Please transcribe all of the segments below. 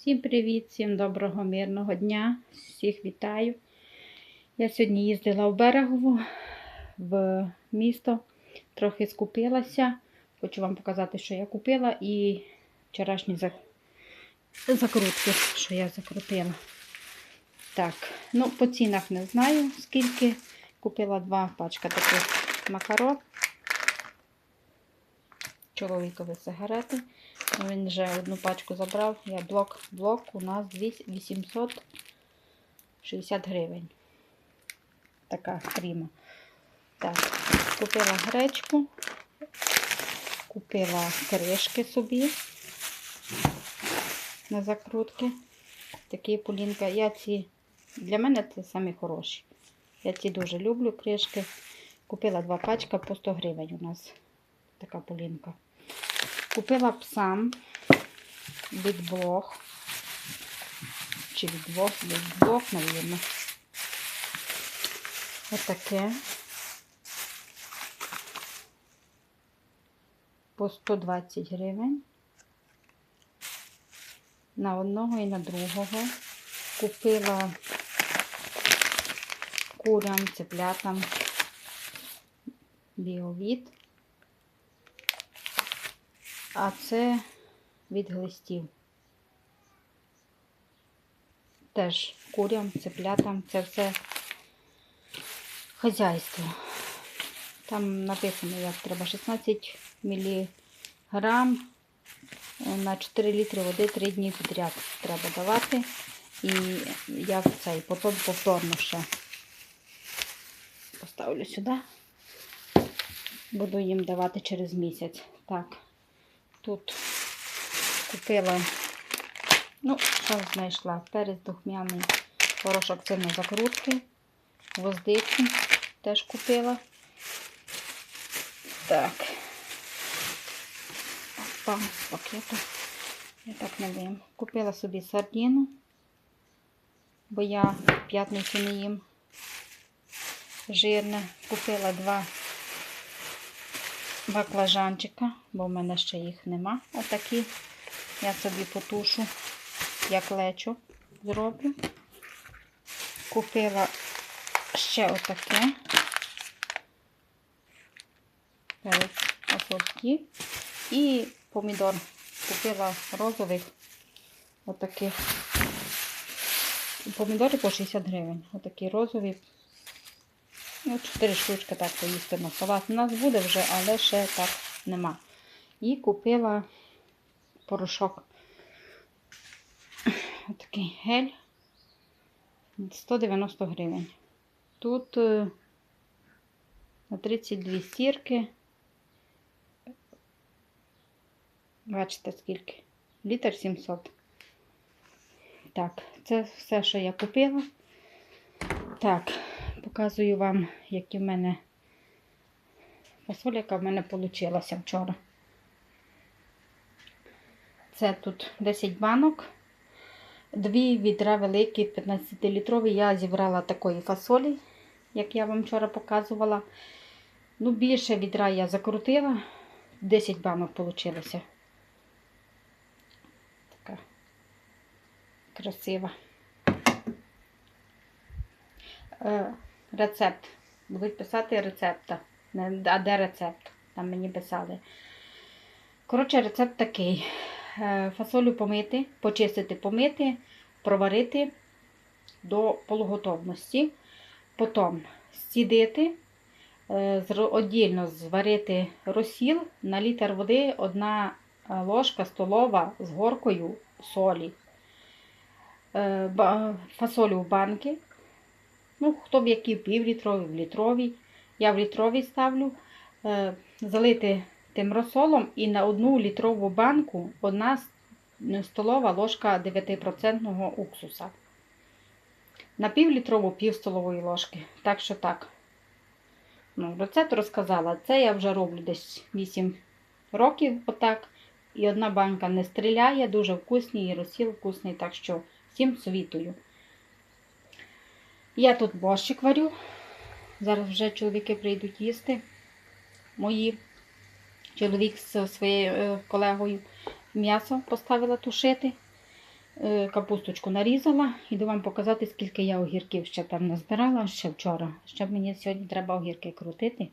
Всім привіт, всім доброго мирного дня, всіх вітаю. Я сьогодні їздила в Берегову в місто, трохи скупилася. Хочу вам показати, що я купила, і вчорашні закрутки, що я закрутила. Так, ну по цінах не знаю скільки. Купила два пачка таких макарон. Чоловікові сигарети. Він вже одну пачку забрав. Я блок, блок у нас 860 гривень. Така кріма. Так, купила гречку, купила кришки собі на закрутки. Такі полінка. Я ці, для мене це самі хороші. Я ці дуже люблю кришки. Купила два пачка по 100 гривень у нас. Така полінка. Купила псам від блох. Чи від двох, від двох, навірно. Отаке. По 120 гривень. На одного і на другого. Купила курям, цеплятам біовід. А це від глистів. Теж курям, цеплятам, це все хазяйство. Там написано, як треба 16 мг на 4 літри води 3 дні підряд треба давати. І я цей потім повторно ще поставлю сюди. Буду їм давати через місяць. Так. Тут купила, ну, що знайшла? Перець духмяний порошок це на закрутки, гвоздиці теж купила. Так. Опа, пакету. Я так не вим. Купила собі сардіну, бо я п'ятницю не їм жирне. Купила два баклажанчика, бо в мене ще їх нема. Отакі. Я собі потушу, як лечо зроблю. Купила ще отаке. Перець. І помідор. Купила розових отаких. Помідори по 60 гривень. Отакі розові. Ну, 4 штучки так поїсти на салат. У нас буде вже, але ще так нема. І купила порошок. Такий гель 190 гривень. Тут е, на 32 сірки. Бачите, скільки? Літр 700. Так, це все, що я купила. Так, показую вам, які в мене фасоля, яка в мене вийшла вчора. Це тут 10 банок. Дві відра великі, 15-літрові. Я зібрала такої фасолі, як я вам вчора показувала. Ну, більше відра я закрутила. 10 банок вийшло. Така красива. Рецепт. Будуть писати рецепта. А де рецепт? Там мені писали. Коротше, рецепт такий. Е, Фасолю помити, почистити, помити, проварити до полуготовності. Потім зцідити, е, віддільно зварити розсіл на літр води, одна е, ложка столова з горкою солі. Фасолю в банки. Ну, хто в якій півлітровій, в літровій. Я в літровій ставлю. Е, залити тим розсолом і на одну літрову банку одна столова ложка 9% уксуса. На півлітрову пів столової ложки. Так що так. Ну, рецепт розказала. Це я вже роблю десь 8 років отак. І одна банка не стріляє, дуже вкусний, і розсіл вкусний, так що всім совітую. Я тут борщик варю. Зараз вже чоловіки прийдуть їсти. Мої чоловік з своєю е, колегою м'ясо поставила тушити. Е, Капусточку нарізала. Іду вам показати, скільки я огірків ще там назбирала ще вчора. Ще мені сьогодні треба огірки крутити.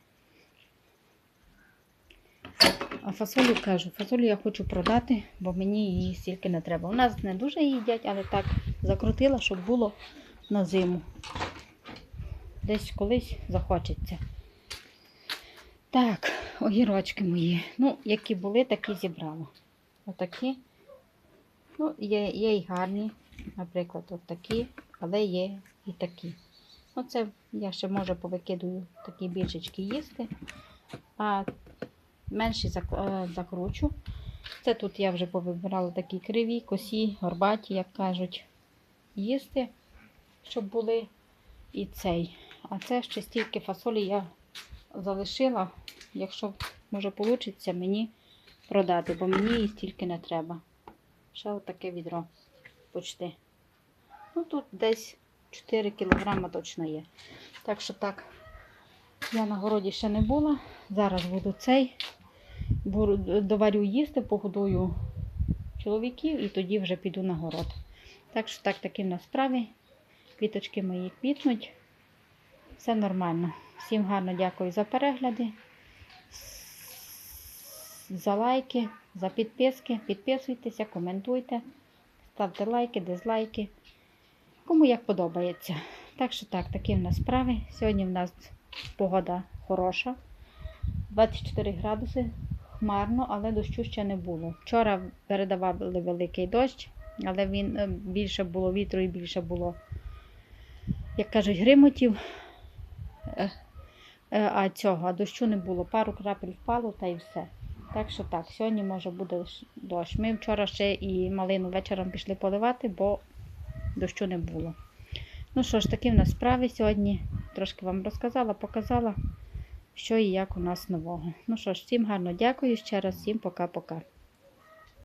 А фасолю кажу, фасолю я хочу продати, бо мені її стільки не треба. У нас не дуже їдять, але так закрутила, щоб було на зиму. Десь колись захочеться. Так, огірочки мої. Ну, які були, такі зібрала. Отакі. Ну, є, є і гарні, наприклад, от такі, але є і такі. Оце я ще може повикидую такі більшечки їсти. А менші е, закручу. Це тут я вже повибирала такі криві, косі, горбаті, як кажуть, їсти, щоб були і цей. А це ще стільки фасолі я залишила, якщо може вийде, мені продати, бо мені її стільки не треба. Ще отаке відро почти. Ну тут десь 4 кг точно є. Так що так, я на городі ще не була. Зараз буду цей. Доварю їсти, погодую чоловіків і тоді вже піду на город. Так що так таки в нас справи. Квіточки мої квітнуть. Все нормально. Всім гарно дякую за перегляди, за лайки, за підписки. Підписуйтеся, коментуйте, ставте лайки, дизлайки. Кому як подобається. Так що так, такі в нас справи. Сьогодні в нас погода хороша. 24 градуси, хмарно, але дощу ще не було. Вчора передавали великий дощ, але він е, більше було вітру і більше було, як кажуть, гримотів. Е, е, А цього, а дощу не було. Пару крапель впало та й все. Так що так, сьогодні може буде дощ. Ми вчора ще і малину вечором пішли поливати, бо дощу не було. Ну що ж, такі в нас справи сьогодні. Трошки вам розказала, показала, що і як у нас нового. Ну що ж, всім гарно дякую ще раз, всім пока-пока.